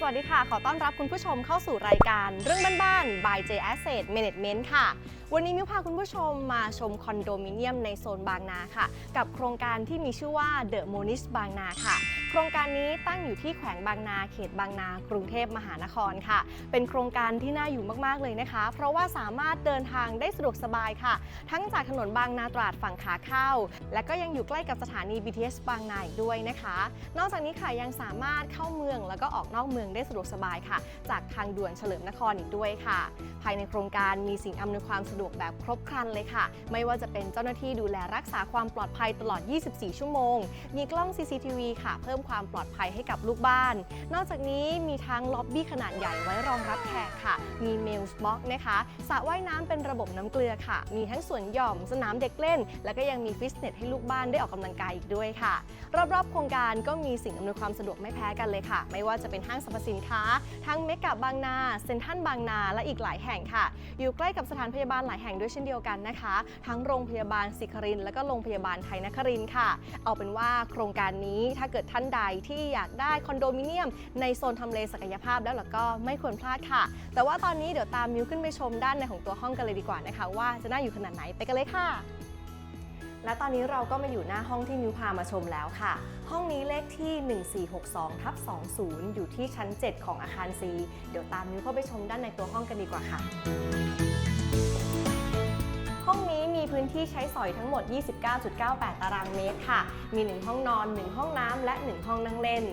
สวัสดีค่ะ ขอต้อนรับคุณผู้ชมเข้าสู่รายการเรื่องบ้านๆ by J Asset Management ค่ะ วันนี้มิวพาคุณผู้ชมมาชมคอนโดมิเนียมในโซนบางนาค่ะ กับโครงการที่มีชื่อว่า The Monis บางนาค่ะ โครงการนี้ตั้งอยู่ที่แขวงบางนาเขตบางนา กรุงเทพมหานครค่ะ เป็นโครงการที่น่าอยู่มากๆเลยนะคะ เพราะว่าสามารถเดินทางได้สะดวกสบายค่ะ ทั้งจากถนนบางนาตราดฝั่งขาเข้า และก็ยังอยู่ใกล้กับสถานี BTS บางนาอีกด้วยนะคะ นอกจากนี้ค่ะยังสามารถเข้าเมืองแล้วก็ออกนอกเมืองได้สะดวกสบายค่ะ จากทางด่วนเฉลิมนครอีกด้วยค่ะ ภายในโครงการมีสิ่งอำนวยความสะดวกแบบครบครันเลยค่ะ ไม่ว่าจะเป็นเจ้าหน้าที่ดูแลรักษาความปลอดภัยตลอด 24 ชั่วโมง มีกล้อง CCTV ค่ะ เพิ่มความปลอดภัยให้กับลูกบ้าน นอกจากนี้มีทั้งล็อบบี้ขนาดใหญ่ไว้รองรับแขกค่ะ มีเมลส์บ็อกนะคะสระว่ายน้ำเป็นระบบน้ำเกลือค่ะ มีทั้งสวนหย่อมสนามเด็กเล่น แล้วก็ยังมีฟิตเนสให้ลูกบ้านได้ออกกำลังกายอีกด้วยค่ะ รอบๆโครงการก็มีสิ่งอำนวยความสะดวกไม่แพ้กันเลยค่ะ ไม่ว่าจะเป็นห้างสรรพสินค้า ทั้งเมกะบางนาเซ็นทรัลบางนาและอีกหลายแห่งค่ะ อยู่ใกล้กับสถานพยาบาลหลายแห่งด้วยเช่นเดียวกันนะคะ ทั้งโรงพยาบาลศิครินและก็โรงพยาบาลไทยนครินค่ะ เอาเป็นว่าโครงการนี้ถ้าเกิดท่านใดที่อยากได้คอนโดมิเนียม ในโซนทำเลศักยภาพแล้วล่ะก็ไม่ควรพลาดค่ะ แต่ว่าตอนนี้เดี๋ยวตามมิวขึ้นไปชมด้านในของตัวห้องกันเลยดีกว่านะคะ ว่าจะน่าอยู่ขนาดไหนไปกันเลยค่ะและตอนนี้เราก็มาอยู่หน้าห้องที่มิวพามาชมแล้วค่ะ ห้องนี้เลขที่ 1462ทับ20 อยู่ที่ชั้น 7 ของอาคาร C เดี๋ยวตามมิวเข้าไปชมด้านในตัวห้องกันดีกว่าค่ะ พื้นที่ใช้สอยทั้งหมด 29.98 ตารางเมตรค่ะ มี 1 ห้องนอน 1 ห้องน้ำ และ 1 ห้องนั่งเล่น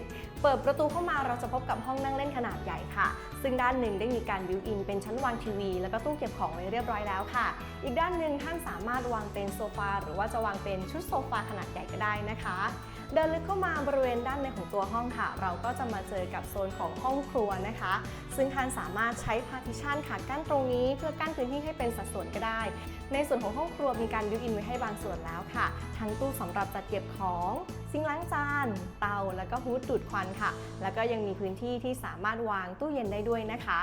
เปิดประตูเข้ามาเราจะพบกับห้องนั่งเล่นขนาดใหญ่ค่ะ ซึ่งด้านหนึ่งได้มีการบิวอินเป็นชั้นวางทีวี แล้วก็ตู้เก็บของไว้เรียบร้อยแล้วค่ะ อีกด้านหนึ่งท่านสามารถวางเป็นโซฟาหรือว่าจะวางเป็นชุดโซฟาขนาดใหญ่ก็ได้นะคะ เดินลึกเข้ามาบริเวณด้านในของตัวห้องค่ะ เราก็จะมาเจอกับโซนของห้องครัวนะคะ ซึ่งท่านสามารถใช้พาร์ติชันค่ะกั้นตรงนี้เพื่อกั้นพื้นที่ให้เป็นสัดส่วนก็ได้ ในส่วนของห้องครัวมีการบิวอินไว้ให้บางส่วนแล้วค่ะ ทั้งตู้สำหรับจัดเก็บของ ซิงล้างจาน เตา แล้วก็ฮูดดูดควันค่ะ แล้วก็ยังมีพื้นที่ที่สามารถวางตู้เย็นได้ด้วยนะคะ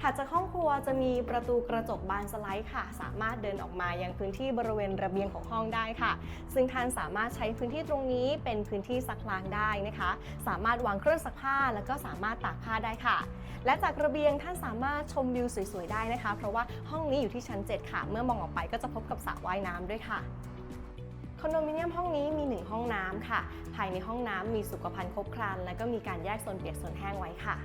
ถัดจากห้องครัวจะมีประตูกระจกบานสไลด์ค่ะ สามารถเดินออกมายังพื้นที่บริเวณระเบียงของห้องได้ค่ะ ซึ่งท่านสามารถใช้พื้นที่ตรงนี้เป็นพื้นที่ซักล้างได้นะคะ สามารถวางเครื่องซักผ้า แล้วก็สามารถตากผ้าได้ค่ะและจากระเบียงท่านสามารถชมวิวสวยๆได้นะคะ เพราะว่าห้องนี้อยู่ที่ชั้น 7 ค่ะ เมื่อมองออกไปก็จะพบกับสระว่ายน้ำด้วยค่ะ คอนโดมิเนียมห้องนี้มี 1 ห้องน้ำค่ะ ภายในห้องน้ำมีสุขภัณฑ์ครบครัน และก็มีการแยกโซนเปียกโซนแห้งไว้ค่ะ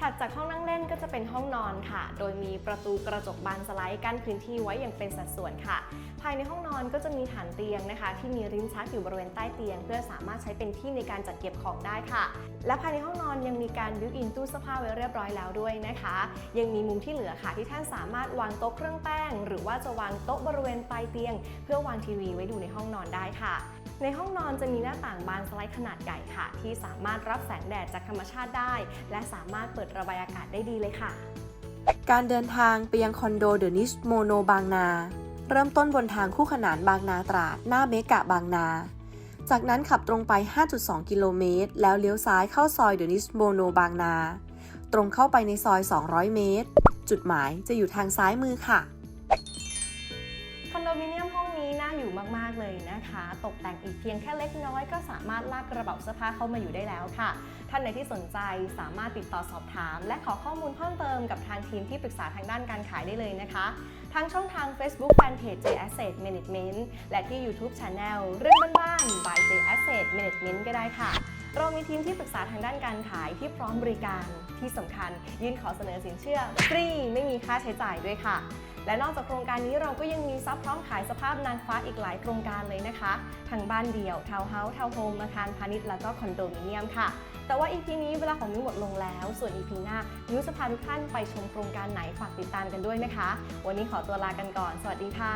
ถัดจากห้องนั่งเล่นก็จะเป็นห้องนอนค่ะ โดยมีประตูกระจกบานสไลด์กั้นพื้นที่ไว้อย่างเป็นสัดส่วนค่ะ ภายในห้องนอนก็จะมีฐานเตียงนะคะ ที่มีริมชักอยู่บริเวณใต้เตียง เพื่อสามารถใช้เป็นที่ในการจัดเก็บของได้ค่ะ และภายในห้องนอนยังมีการบิวอินตู้เสื้อผ้าไว้เรียบร้อยแล้วด้วยนะคะ ยังมีมุมที่เหลือค่ะ ที่ท่านสามารถวางโต๊ะเครื่องแป้ง หรือว่าจะวางโต๊ะบริเวณปลายเตียง เพื่อวางทีวีไว้ดูในห้องนอนได้ค่ะ ในห้องนอนจะมีหน้าต่างบานสไลด์ขนาดใหญ่ค่ะ ที่สามารถรับแสงแดดจากธรรมชาติได้ และสามารถเปิดระบายอากาศได้ดีเลยค่ะ การเดินทางไปยังคอนโดเดอะนิชโมโนบางนา เริ่มต้นบนทางคู่ขนานบางนาตราด หน้าเมกะบางนา จากนั้นขับตรงไป 5.2 กิโลเมตร แล้วเลี้ยวซ้ายเข้าซอยเดอะนิชโมโนบางนา ตรงเข้าไปในซอย 200 เมตร จุดหมายจะอยู่ทางซ้ายมือค่ะ มากๆเลยนะคะ ตกแต่งอีกเพียงแค่เล็กน้อยก็สามารถลากกระเป๋าเสื้อผ้าเข้ามาอยู่ได้แล้วค่ะ ท่านใดที่สนใจสามารถติดต่อสอบถาม และขอข้อมูลเพิ่มเติมกับทางทีมที่ปรึกษาทางด้านการขายได้เลยนะคะทั้งช่องทาง Facebook Fanpage J Asset Management และที่ YouTube Channel เรื่องบ้านๆ by J Asset Management ก็ได้ค่ะ เรามีทีมที่ปรึกษาทางด้านการขายที่พร้อมบริการที่สำคัญ ยื่นขอเสนอสินเชื่อฟรีไม่มีค่าใช้จ่ายด้วยค่ะ และนอกจากโครงการนี้เราก็ยังมีซับพร้อมขายสภาพนางฟ้าอีกหลายโครงการเลยนะคะทั้งบ้านเดี่ยวทาวน์เฮาส์ทาวน์โฮมอาคารพาณิชย์แล้วก็คอนโดมิเนียมค่ะแต่ว่า EP นี้เวลาของมิวหมดลงแล้ว ส่วน EP หน้ามิวจะพาทุกท่านไปชมโครงการไหนฝากติดตามกันด้วยนะคะ วันนี้ขอตัวลากันก่อน สวัสดีค่ะ